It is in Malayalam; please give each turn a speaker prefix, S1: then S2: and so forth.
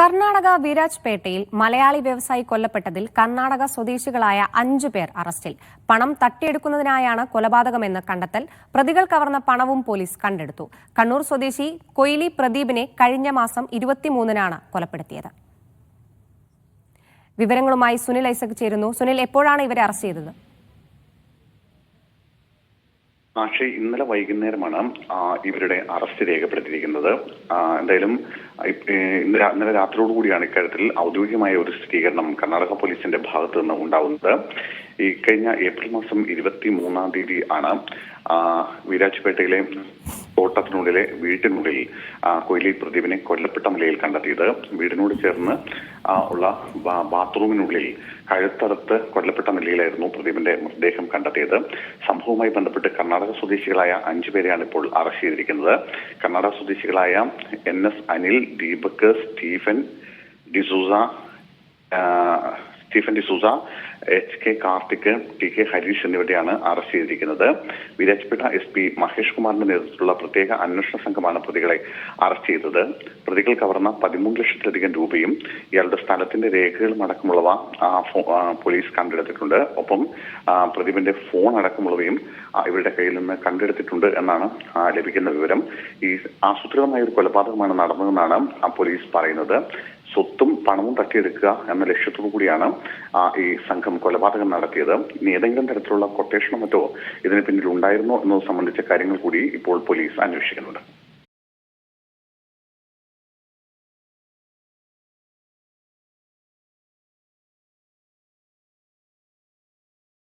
S1: കർണാടക വിരാജ്പേട്ടയിൽ മലയാളി വ്യവസായി കൊല്ലപ്പെട്ടതിൽ കർണാടക സ്വദേശികളായ അഞ്ചു പേർ അറസ്റ്റിൽ. പണം തട്ടിയെടുക്കുന്നതിനായാണ് കൊലപാതകമെന്ന് കണ്ടെത്തൽ. പ്രതികൾ കവർന്ന പണവും പോലീസ് കണ്ടെടുത്തു. കണ്ണൂർ സ്വദേശി കൊയിലി പ്രദീപിനെ കഴിഞ്ഞ മാസം ഇരുപത്തിമൂന്നിനാണ് കൊലപ്പെടുത്തിയത്. വിവരങ്ങളുമായി സുനിൽ ഐസക് ചേരുന്നു. സുനിൽ എപ്പോഴാണ് ഇവരെ അറസ്റ്റ് ചെയ്തത്?
S2: ഇന്നലെ വൈകുന്നേരമാണ് ഇവരുടെ അറസ്റ്റ് രേഖപ്പെടുത്തിയിരിക്കുന്നത്. എന്തായാലും ഇന്ന് ഇന്നലെ രാത്രിയോട് കൂടിയാണ് ഇക്കാര്യത്തിൽ ഔദ്യോഗികമായ ഒരു സ്ഥിരീകരണം കർണാടക പോലീസിന്റെ ഭാഗത്തു നിന്ന് ഉണ്ടാവുന്നത്. ഈ കഴിഞ്ഞ ഏപ്രിൽ മാസം ഇരുപത്തി മൂന്നാം തീയതി ആണ് വിരാജ്പേട്ടയിലെ തോട്ടത്തിനുള്ളിലെ വീട്ടിനുള്ളിൽ കൊയിലി പ്രദീപിനെ കൊല്ലപ്പെട്ട നിലയിൽ കണ്ടെത്തിയത്. വീടിനോട് ചേർന്ന് ഉള്ള ബാത്റൂമിനുള്ളിൽ കഴുത്തറുത്ത് കൊല്ലപ്പെട്ട നിലയിലായിരുന്നു പ്രദീപിന്റെ മൃതദേഹം കണ്ടെത്തിയത്. സംഭവവുമായി ബന്ധപ്പെട്ട് കർണാടക സ്വദേശികളായ അഞ്ചു പേരെയാണ് ഇപ്പോൾ അറസ്റ്റ് ചെയ്തിരിക്കുന്നത്. കർണാടക സ്വദേശികളായ N S Anil Deepak Stephen D'Souza Stephen D'Souza H K Karthik T K Harish എന്നിവരെയാണ് അറസ്റ്റ് ചെയ്തിരിക്കുന്നത്. വിരാജ്പേട്ട എസ് പി മഹേഷ് കുമാറിന്റെ നേതൃത്വത്തിലുള്ള പ്രത്യേക അന്വേഷണ സംഘമാണ് പ്രതികളെ അറസ്റ്റ് ചെയ്തത്. പ്രതികൾ കവർന്ന പതിമൂന്ന് ലക്ഷത്തിലധികം രൂപയും ഇയാളുടെ സ്ഥലത്തിന്റെ രേഖകളും അടക്കമുള്ളവ പോലീസ് കണ്ടെടുത്തിട്ടുണ്ട്. ഒപ്പം പ്രതിപിന്റെ ഫോൺ അടക്കമുള്ളവയും ഇവരുടെ കയ്യിൽ നിന്ന് കണ്ടെടുത്തിട്ടുണ്ട് എന്നാണ് ലഭിക്കുന്ന വിവരം. ഈ ആസൂത്രിതമായ ഒരു കൊലപാതകമാണ് നടന്നതെന്നാണ് പോലീസ് പറയുന്നത്. സ്വത്തും പണവും തട്ടിയെടുക്കുക എന്ന ലക്ഷ്യത്തോടു കൂടിയാണ് ആ, ഈ സംഘം കൊലപാതകം നടത്തിയത്. ഇനി ഏതെങ്കിലും തരത്തിലുള്ള കൊട്ടേഷനോ മറ്റോ ഇതിന് പിന്നിൽ ഉണ്ടായിരുന്നോ എന്നത് സംബന്ധിച്ച കാര്യങ്ങൾ കൂടി ഇപ്പോൾ പോലീസ് അന്വേഷിക്കുന്നുണ്ട്.